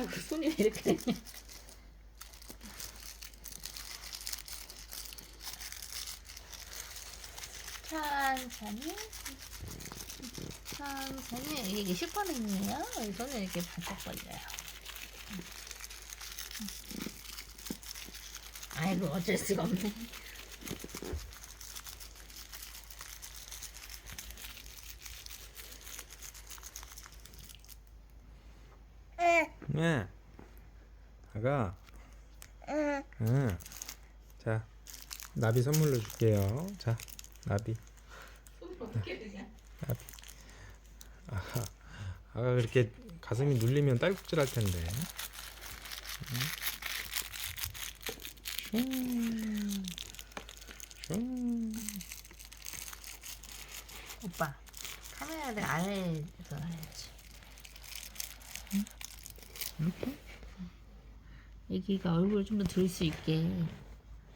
자꾸 손이 왜 이렇게 되냐? 천천히 천천히 이게 슈퍼맨이에요. 손을 이렇게 바짝 벌려요. 아이고 어쩔 수가 없네. 네. 아가. 응. 자, 나비 선물로 줄게요. 자, 나비. 손을 어떻게? 나비. 아가, 아가 그렇게 가슴이 눌리면 딸꾹질 할 텐데. 슝. 슝. 오빠 카메라를 아래에서 해야지. 애기가 얼굴을 좀더 들 수 있게. 응?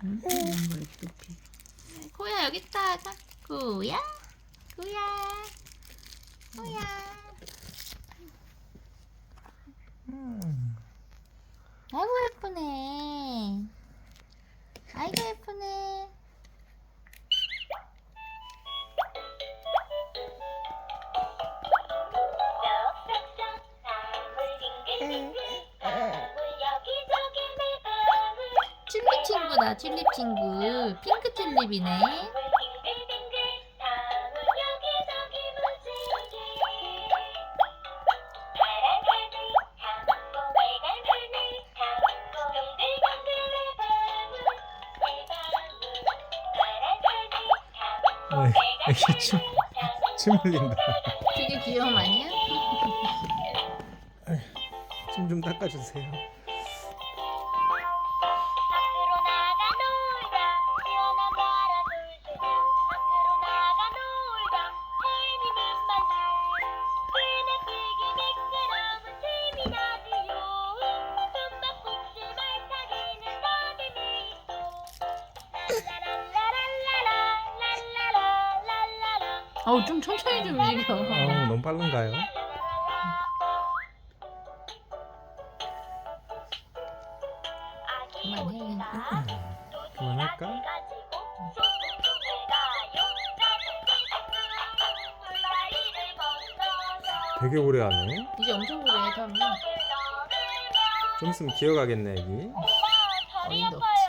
이런 걸 이렇게 높이. 코야 여기 있다. 자, 코야, 코야, 코야. 아이고 예쁘네. 아이고 예쁘네. 파란 하늘 탐고 어이, 빨간 애기 침, 침 흘린다. 되게 귀여움 아니야? 침 좀 닦아주세요. 어우 좀 천천히 좀 움직여. 어, 너무 빠른가요? 그만해. 오리가 그만할까? 건너서 되게 오래 하네. 이제 엄청 오래 넣으면 좀 있으면 기어가겠네, 애기. 어이도 아파요